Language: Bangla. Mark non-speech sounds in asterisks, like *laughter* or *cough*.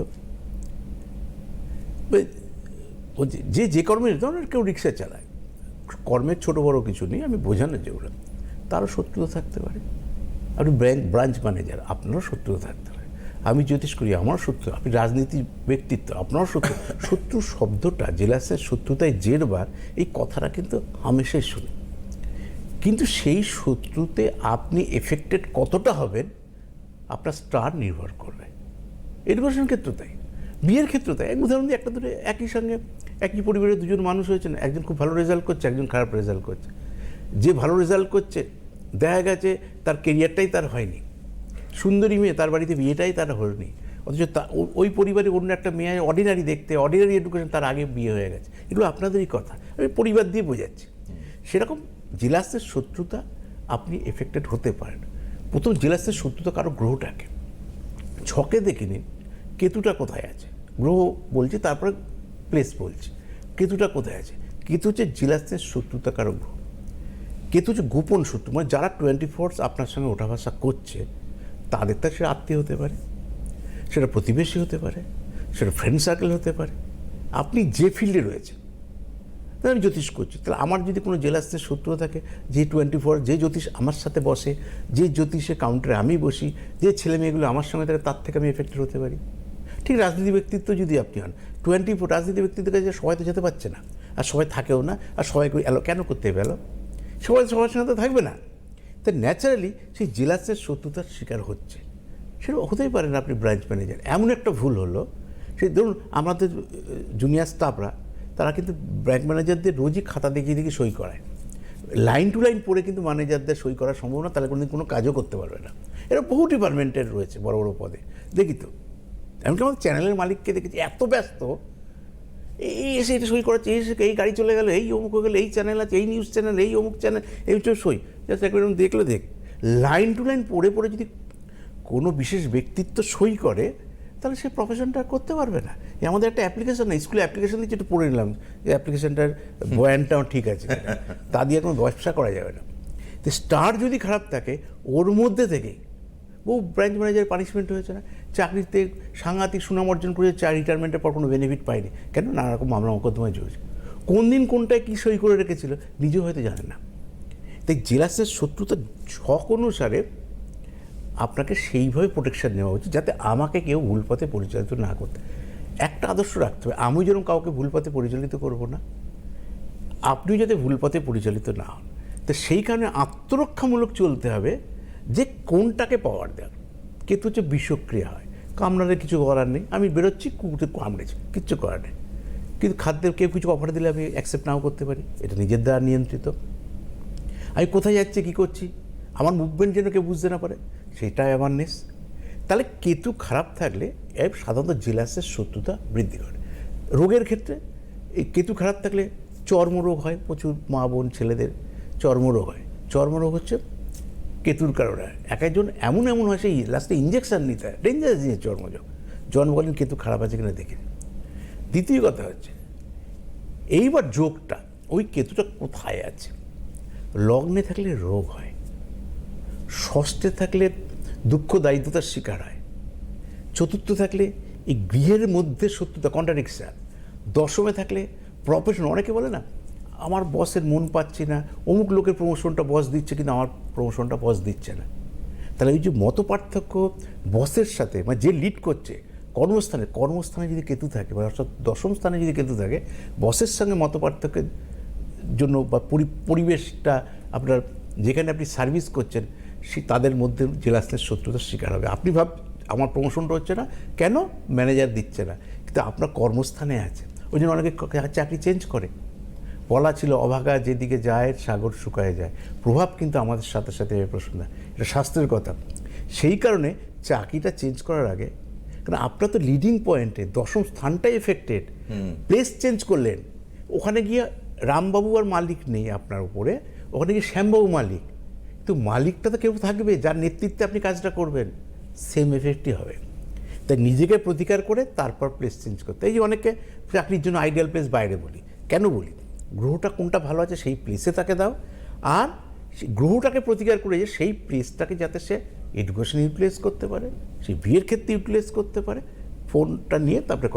হতো যে- যে যে কর্মে ধরুন কেউ রিক্সা চালায় কর্মের ছোট বড় কিছু নেই আমি বোঝানো যেগুলো তারও শত্রুতা থাকতে পারে। আপনি ব্যাংক ব্রাঞ্চ ম্যানেজার আপনারও শত্রুতা থাকতে পারে। আমি জ্যোতিষ করি আমার শত্রু আপনি রাজনীতি ব্যক্তিত্ব আপনারও শত্রু। *laughs* শত্রু শব্দটা জেলাসের শত্রুতায় জেরবার এই কথাটা কিন্তু হামেশাই শুনি। কিন্তু সেই শত্রুতে আপনি এফেক্টেড কতটা হবেন আপনার স্টার নির্ভর করবে। এডুকেশন ক্ষেত্র তাই। বিয়ের ক্ষেত্র তাই। এক উদাহরণ দিই একটা ধরে একই সঙ্গে একই পরিবারের দুজন মানুষ হয়েছেন, একজন খুব ভালো রেজাল্ট করছে, একজন খারাপ রেজাল্ট করছে। যে ভালো রেজাল্ট করছে, দেখা গেছে তার কেরিয়ারটাই তার হয়নি। সুন্দরী মেয়ে, তার বাড়িতে বিয়েটাই তার হয়নি। অথচ তা- ওই পরিবারে অন্য একটা মেয়ে অর্ডিনারি দেখতে অর্ডিনারি এডুকেশন তার আগে বিয়ে হয়ে গেছে। এগুলো আপনাদেরই কথা। আমি পরিবার দিয়ে বোঝাচ্ছি। সেরকম জেলাসের শত্রুতা আপনি এফেক্টেড হতে পারেন। প্রথম জেলাসের শত্রুতা কারও গ্রহটাকে। ছকে দেখে নিন। কেতুটা কোথায় আছে? গ্রহ বলছে, তারপরে প্লেস বলছি। কেতুটা কোথায় আছে? কেতু হচ্ছে জেলাসের শত্রুতা কারও গ্রহ। কেতু হচ্ছে গোপন শত্রু মানে যারা টোয়েন্টি ফোর্স আপনার সঙ্গে ওঠা বসা করছে, তাদের তো সেটা আত্মীয় হতে পারে, সেটা প্রতিবেশী হতে পারে, সেটা ফ্রেন্ড সার্কেল হতে পারে। আপনি যে ফিল্ডে রয়েছে তাহলে আমি জ্যোতিষ করছি। তাহলে আমার যদি কোনো জেলাসের শত্রু থাকে, যে টোয়েন্টি ফোর যে জ্যোতিষ আমার সাথে বসে, যে জ্যোতিষে কাউন্টারে আমি বসি, যে ছেলে মেয়েগুলো আমার সঙ্গে থাকে, তার থেকে আমি এফেক্টেড হতে পারি। ঠিক রাজনীতি ব্যক্তিত্ব যদি আপনি হন টোয়েন্টি ফোর রাজনীতি ব্যক্তিত্বের কাছে সবাই তো যেতে পারছে না। আর সবাই থাকেও না, আর সবাইকে এলো কেন করতে হবে এলো সবাই সবার সঙ্গে তো থাকবে না। তো ন্যাচারালি সেই জেলাসের শত্রুতার শিকার হচ্ছে। সেটা হতেই পারেন আপনি ব্রাঞ্চ ম্যানেজার এমন একটা ভুল হলো সেই ধরুন আমাদের জুনিয়র স্টাফরা তারা কিন্তু ব্যাংক ম্যানেজারদের রোজই খাতা দেখিয়ে দেখি সই করায়। লাইন টু লাইন পড়ে কিন্তু ম্যানেজারদের সই করা সম্ভব না তাহলে কোনোদিন কোনো কাজও করতে পারবে না। এরা বহু ডিপার্টমেন্টের রয়েছে বড় বড় পদে। দেখি তো এমনকি আমাদের চ্যানেলের মালিককে দেখেছি, এত ব্যস্ত। এই এসে এটা সই করাচ্ছে, এই এই গাড়ি চলে গেল, এই অমুক হয়ে গেলো, এই চ্যানেল আছে, এই নিউজ চ্যানেল এই অমুক চ্যানেল এই সই। জাস্ট একবার দেখলে দেখ লাইন টু লাইন পড়ে পড়ে যদি কোনো বিশেষ ব্যক্তিত্ব সই করে, তাহলে সে প্রফেশনটা করতে পারবে না। আমাদের একটা অ্যাপ্লিকেশন না স্কুলে অ্যাপ্লিকেশন দিচ্ছে, একটু পড়ে নিলাম, যে অ্যাপ্লিকেশনটার বয়ানটাও ঠিক আছে। তা দিয়ে কোনো ব্যবসা করা যাবে না। তো স্টার যদি খারাপ থাকে, ওর মধ্যে থেকেই বহু ব্রাঞ্চ ম্যানেজার পানিশমেন্ট হয়েছে না। চাকরিতে সাংঘাতিক সুনাম অর্জন করে চা রিটায়ারমেন্টের পর কোনো বেনিফিট পায়নি। কেন? নানা রকম মামলা মোকদ্দমায় চলছে কোন দিন কোনটায় কী সই করে রেখেছিল, নিজেও হয়তো জানেন না। তাই জেলাসের শত্রুতা ছক অনুসারে আপনাকে সেইভাবে প্রোটেকশন নেওয়া উচিত, যাতে আমাকে কেউ ভুল পথে পরিচালিত না করতে। একটা আদর্শ রাখতে হবে, আমি যেরকম কাউকে ভুল পথে পরিচালিত করব না, আপনি যাতে ভুল পথে পরিচালিত না হন। তো সেই কারণে আত্মরক্ষামূলক চলতে হবে যে কোনটাকে পাওয়ার দেওয়ার কেতু হচ্ছে বিষক্রিয়া হয়। কামড়ালে কিছু করার নেই। আমি বেরোচ্ছি কুকুরতে কামড়েছি কিচ্ছু করার নেই। কিন্তু খাদ্যের কেউ কিছু অফার দিলে আমি অ্যাকসেপ্ট নাও করতে পারি। এটা নিজের দ্বারা নিয়ন্ত্রিত। আমি কোথায় যাচ্ছি, কী করছি? আমার মুভমেন্ট যেন কেউ বুঝতে না পারে। সেটাই অ্যাওয়ারনেস তাহলে কেতু খারাপ থাকলে এর সাধারণত জেলাসের শত্রুতা বৃদ্ধি করে। রোগের ক্ষেত্রে এই কেতু খারাপ থাকলে চর্মরোগ হয় প্রচুর মা বোন ছেলেদের। চর্মরোগ হয়। চর্মরোগ হচ্ছে কেতুর কারণে। এক একজন এমন এমন হয়, সেই লাস্টে ইঞ্জেকশন নিতে হয়। ডেঞ্জারাস জিনিস চর্মযোগ জন্মকালীন কেতু খারাপ আছে কিনা দেখে দ্বিতীয় কথা হচ্ছে, এইবার যোগটা, ওই কেতুটা কোথায় আছে? লগ্নে থাকলে রোগ হয়, ষষ্ঠে থাকলে দুঃখ দায়িত্বতার শিকার হয়, চতুর্থ থাকলে এই গৃহের মধ্যে শত্রুতা কন্ট্রাডিকশন দশমে থাকলে প্রফেশন অনেকে বলে না আমার বসের মন পাচ্ছি না, অমুক লোকের প্রমোশনটা বস দিচ্ছে কিন্তু আমার প্রমোশনটা বস দিচ্ছে না। তাহলে এই যে মত পার্থক্য বসের সাথে মানে যে লিড করছে, কর্মস্থানে কর্মস্থানে যদি কেতু থাকে বা অর্থাৎ দশম স্থানে যদি কেতু থাকে, বসের সঙ্গে মত পার্থক্যের জন্য বা পরি- পরিবেশটা আপনার যেখানে আপনি সার্ভিস করছেন, সে তাদের মধ্যে জেলা জেলাসের শত্রুতার শিকার হবে। আপনি ভাব, আমার প্রমোশনটা হচ্ছে না, কেন ম্যানেজার দিচ্ছে না? কিন্তু আপনার কর্মস্থানে আছে। ওই জন্য অনেকে চাকরি চেঞ্জ করে। বলা ছিল অভাগা যেদিকে যায় সাগর শুকায় যায়। প্রভাব কিন্তু আমাদের সাথে সাথে এই প্রশ্ন এটা শাস্ত্রের কথা। সেই কারণে চাকরিটা চেঞ্জ করার আগে কারণ আপনার তো লিডিং পয়েন্টে দশম স্থানটাই এফেক্টেড প্লেস চেঞ্জ করলেন। ওখানে গিয়ে রামবাবু আর মালিক নেই আপনার উপরে ওখানে গিয়ে শ্যামবাবু মালিক। কিন্তু মালিকটা তো কেউ থাকবে যার নেতৃত্বে আপনি কাজটা করবেন। সেম এফেক্টই হবে। তাই নিজেকে প্রতিকার করে তারপর প্লেস চেঞ্জ করতে। এই যে অনেকে চাকরির জন্য আইডিয়াল প্লেস বাইরে বলি। কেন বলি? গ্রহটা কোনটা ভালো আছে সেই প্লেসে তাকে দাও। আর গ্রহটাকে প্রতিকার করে যে সেই প্লেসটাকে যাতে সে এডুকেশন ইউটিলাইজ করতে পারে, সে বিয়ের ক্ষেত্রে ইউটিলাইজ করতে পারে ফোনটা নিয়ে তারপরে